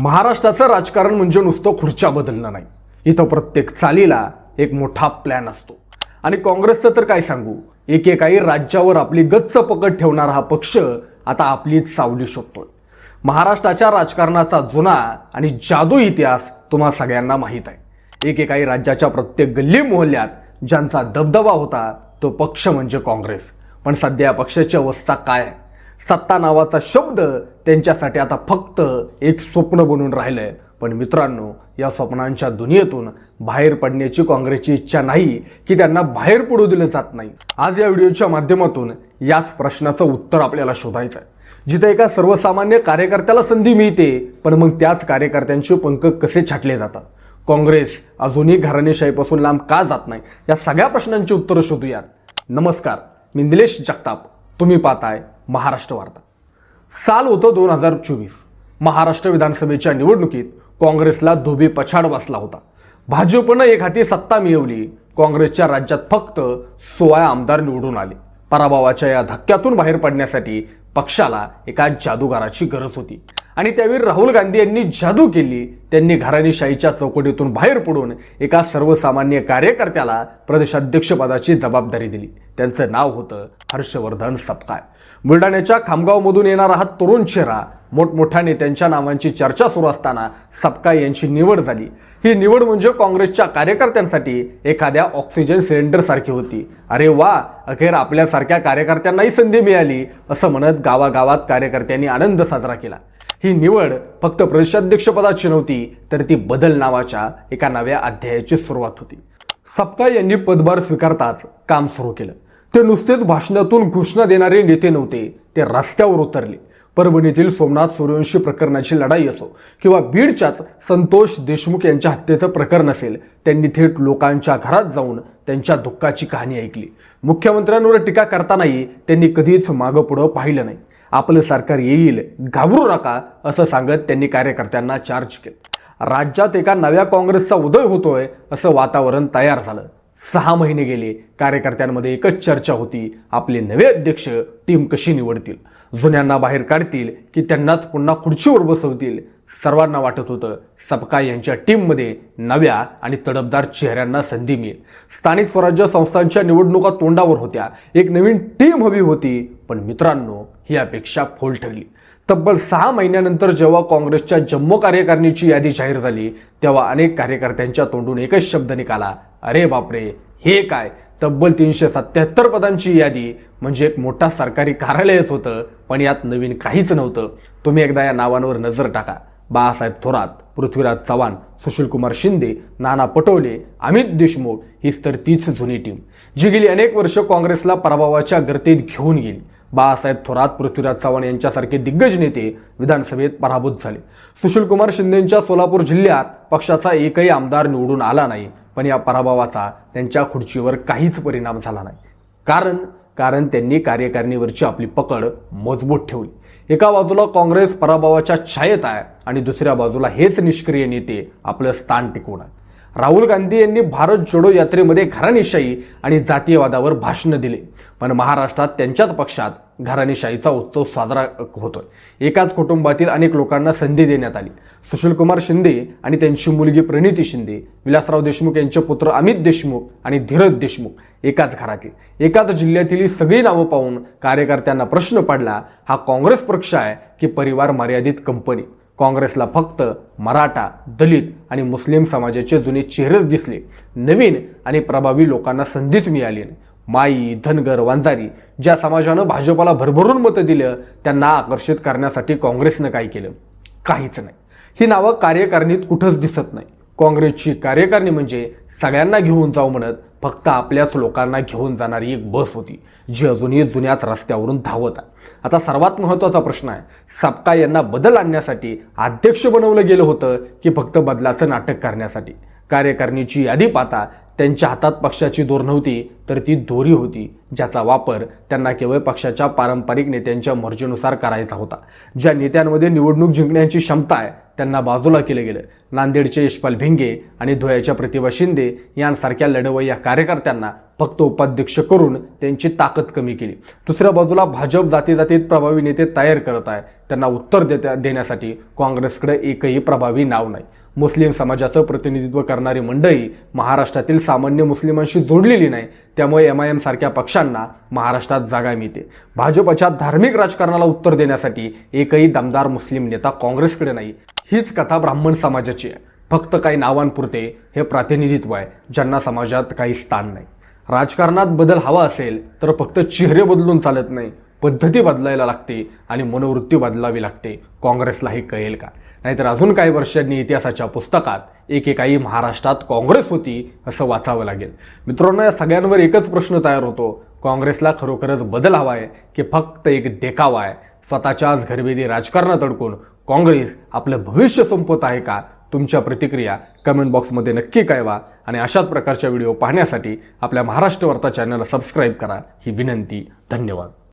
महाराष्ट्राचं राजकारण म्हणजे नुसतं खुर्च्या बदलणं नाही. इथं प्रत्येक चालीला एक मोठा प्लॅन असतो. आणि काँग्रेसचं तर काय सांगू? एकेकाळी राज्यावर आपली गच्च पकड ठेवणारा हा पक्ष आता आपली सावली शोधतोय. महाराष्ट्राच्या राजकारणाचा जुना आणि जादू इतिहास तुम्हा सगळ्यांना माहीत आहे. एकेकाळी राज्याच्या प्रत्येक गल्ली मोहल्ल्यात ज्यांचा दबदबा होता तो पक्ष म्हणजे काँग्रेस. पण सध्या या पक्षाची अवस्था काय आहे? सत्ता नावाचा शब्द त्यांच्यासाठी आता फक्त एक स्वप्न बनून राहिलं आहे पण मित्रांनो या स्वप्नांच्या दुनियेतून बाहेर पडण्याची काँग्रेसची इच्छा नाही की त्यांना बाहेर पडू दिलं जात नाही. आज या व्हिडिओच्या माध्यमातून याच प्रश्नाचं उत्तर आपल्याला शोधायचं आहे जिथे एका सर्वसामान्य कार्यकर्त्याला संधी मिळते पण मग त्याच कार्यकर्त्यांचे पंख कसे छाटले जातात? काँग्रेस अजूनही घराणेशाहीपासून लांब का जात नाही? या सगळ्या प्रश्नांची उत्तरं शोधूयात. नमस्कार मी निलेश जगताप. तुम्ही पाहताय महाराष्ट्र वार्ता. साल होतं दोन हजार चोवीस. महाराष्ट्र विधानसभेच्या निवडणुकीत काँग्रेसला धोबी पछाड बसला होता. भाजपनं एक हाती सत्ता मिळवली. काँग्रेसच्या राज्यात फक्त सोळा आमदार निवडून आले. पराभवाच्या या धक्क्यातून बाहेर पडण्यासाठी पक्षाला एका जादूगाराची गरज होती. आणि त्यावेळी राहुल गांधी यांनी जादू केली. त्यांनी घराणेशाहीच्या चौकटीतून बाहेर पडून एका सर्वसामान्य कार्यकर्त्याला प्रदेशाध्यक्षपदाची जबाबदारी दिली. त्यांचं नाव होतं हर्षवर्धन सपकाळ. बुलढाण्याच्या खामगावमधून येणारा हा तरुण चेहरा मोठमोठ्या नेत्यांच्या नावांची चर्चा सुरू असताना सपकाळ यांची निवड झाली. ही निवड म्हणजे काँग्रेसच्या कार्यकर्त्यांसाठी एखाद्या ऑक्सिजन सिलेंडरसारखी होती. अरे वा अखेर आपल्यासारख्या कार्यकर्त्यांनाही संधी मिळाली असं म्हणत गावागावात कार्यकर्त्यांनी आनंद साजरा केला. ही निवड फक्त प्रदेशाध्यक्षपदाची नव्हती तर ती बदल नावाच्या एका नव्या अध्यायाची सुरुवात होती. सप्ता यांनी पदभार स्वीकारताच काम सुरू केलं. ते नुसतेच भाषणातून घोषणा देणारे नेते नव्हते ते रस्त्यावर उतरले. परभणीतील सोमनाथ सूर्यवंशी प्रकरणाची लढाई असो किंवा बीडच्याच संतोष देशमुख यांच्या हत्येचं प्रकरण असेल त्यांनी थेट लोकांच्या घरात जाऊन त्यांच्या दुःखाची कहाणी ऐकली. मुख्यमंत्र्यांवर टीका करतानाही त्यांनी कधीच मागं पुढं पाहिलं नाही. आपलं सरकार येईल घाबरू नका असं सांगत त्यांनी कार्यकर्त्यांना चार्ज केलं. राज्यात एका नव्या काँग्रेसचा उदय होतोय असं वातावरण तयार झालं. सहा महिने गेले कार्यकर्त्यांमध्ये एकच चर्चा होती. आपले नवे अध्यक्ष टीम कशी निवडतील? जुन्यांना बाहेर काढतील की त्यांनाच पुन्हा खुर्चीवर बसवतील? सर्वांना वाटत होतं सबका यांच्या टीममध्ये नव्या आणि तडफदार चेहऱ्यांना संधी मिळेल. स्थानिक स्वराज्य संस्थांच्या निवडणुका तोंडावर होत्या. एक नवीन टीम हवी होती. पण मित्रांनो ही अपेक्षा फोल ठरली. तब्बल सहा महिन्यानंतर जेव्हा काँग्रेसच्या जम्मू कार्यकारिणीची यादी जाहीर झाली तेव्हा अनेक कार्यकर्त्यांच्या तोंडून एकच शब्द निघाला अरे बापरे हे काय? तब्बल तीनशे सत्याहत्तर पदांची यादी म्हणजे एक मोठा सरकारी कार्यालयच होतं पण यात नवीन काहीच नव्हतं. तुम्ही एकदा या नावांवर नजर टाका. बाळासाहेब थोरात पृथ्वीराज चव्हाण सुशीलकुमार शिंदे नाना पटोले अमित देशमुख हीच तर तीच जुनी टीम जी गेली अनेक वर्ष काँग्रेसला पराभवाच्या गर्तीत घेऊन गेली. बाळासाहेब थोरात पृथ्वीराज चव्हाण यांच्यासारखे दिग्गज नेते विधानसभेत पराभूत झाले. सुशीलकुमार शिंदेंच्या सोलापूर जिल्ह्यात पक्षाचा एकही आमदार निवडून आला नाही पण या पराभवाचा त्यांच्या खुर्चीवर काहीच परिणाम झाला नाही. कारण कारण त्यांनी कार्यकारिणीवरची आपली पकड मजबूत ठेवली. एका बाजूला काँग्रेस पराभवाच्या छायेत आहे आणि दुसऱ्या बाजूला हेच निष्क्रिय नेते आपलं स्थान टिकवून राहुल गांधी यांनी भारत जोडो यात्रेमध्ये घराणेशाही आणि जातीयवादावर भाषणं दिले. पण महाराष्ट्रात त्यांच्याच पक्षात घराणेशाहीचा उत्सव साजरा होतोय. एकाच कुटुंबातील अनेक लोकांना संधी देण्यात आली. सुशीलकुमार शिंदे आणि त्यांची मुलगी प्रणिती शिंदे विलासराव देशमुख यांचे पुत्र अमित देशमुख आणि धीरज देशमुख एकाच घरातील. एकाच जिल्ह्यातील ही सगळी नावं पाहून कार्यकर्त्यांना प्रश्न पडला हा काँग्रेस पक्ष आहे की परिवार मर्यादित कंपनी? काँग्रेसला फक्त मराठा दलित आणि मुस्लिम समाजाचे जुने चेहरेच दिसले. नवीन आणि प्रभावी लोकांना संधीच मिळाली नाही. माई धनगर वांजारी ज्या समाजानं भाजपला भरभरून मतं दिलं त्यांना आकर्षित करण्यासाठी काँग्रेसनं काय केलं? काहीच नाही. ही नावं कार्यकारिणीत कुठंच दिसत नाही. काँग्रेसची कार्यकारिणी म्हणजे सगळ्यांना घेऊन जाऊ म्हणत फक्त आपल्याच लोकांना घेऊन जाणारी एक बस होती जी अजूनही जुन्याच रस्त्यावरून धावत आहे. आता सर्वात महत्त्वाचा प्रश्न आहे सपका यांना बदल आणण्यासाठी अध्यक्ष बनवलं गेलं होतं की फक्त बदलाचं नाटक करण्यासाठी? कार्यकारिणीची यादी पाहता त्यांच्या हातात पक्षाची दोर नव्हती तर ती दोरी होती ज्याचा वापर त्यांना केवळ पक्षाच्या पारंपरिक नेत्यांच्या मर्जीनुसार करायचा होता. ज्या नेत्यांमध्ये निवडणूक जिंकण्याची क्षमता आहे त्यांना बाजूला केलं गेलं. नांदेडचे यशपाल भिंगे आणि धुळ्याच्या प्रतिभा शिंदे यांसारख्या लढवय्या कार्यकर्त्यांना फक्त उपाध्यक्ष करून त्यांची ताकद कमी केली. दुसऱ्या बाजूला भाजप जाती जातीत प्रभावी नेते तयार करत आहे. त्यांना उत्तर देत्या देण्यासाठी काँग्रेसकडे एकही प्रभावी नाव नाही. मुस्लिम समाजाचं प्रतिनिधित्व करणारी मंडळी महाराष्ट्रातील सामान्य मुस्लिमांशी जोडलेली नाही. त्यामुळे एम आय एम सारख्या पक्षांना महाराष्ट्रात जागा मिळते. भाजपच्या धार्मिक राजकारणाला उत्तर देण्यासाठी एकही दमदार मुस्लिम नेता काँग्रेसकडे नाही. हीच कथा ब्राह्मण समाजाची. आहे. फक्त काही नावांपुरते हे प्रातिनिधित्व आहे ज्यांना समाजात काही स्थान नाही. राजकारणात बदल हवा असेल तर फक्त चेहरे बदलून चालत नाही पद्धती बदलायला लागते आणि मनोवृत्ती बदलावी लागते. काँग्रेसला हे कळेल का? नाहीतर अजून काही वर्षांनी इतिहासाच्या पुस्तकात एकेकाळी महाराष्ट्रात काँग्रेस होती असं वाचावं लागेल. मित्रांनो या सगळ्यांवर एकच प्रश्न तयार होतो. काँग्रेसला खरोखरच बदल हवा आहे की फक्त एक देखावा आहे? स्वतःच्याच घरबेदी राजकारणात अडकून काँग्रेस आपलं भविष्य संपवत आहे का? तुमच्या प्रतिक्रिया कमेंट बॉक्समध्ये नक्की कळवा आणि अशाच प्रकारच्या व्हिडिओ पाहण्यासाठी आपल्या महाराष्ट्र वार्ता चॅनलला सबस्क्राईब करा. ही विनंती धन्यवाद.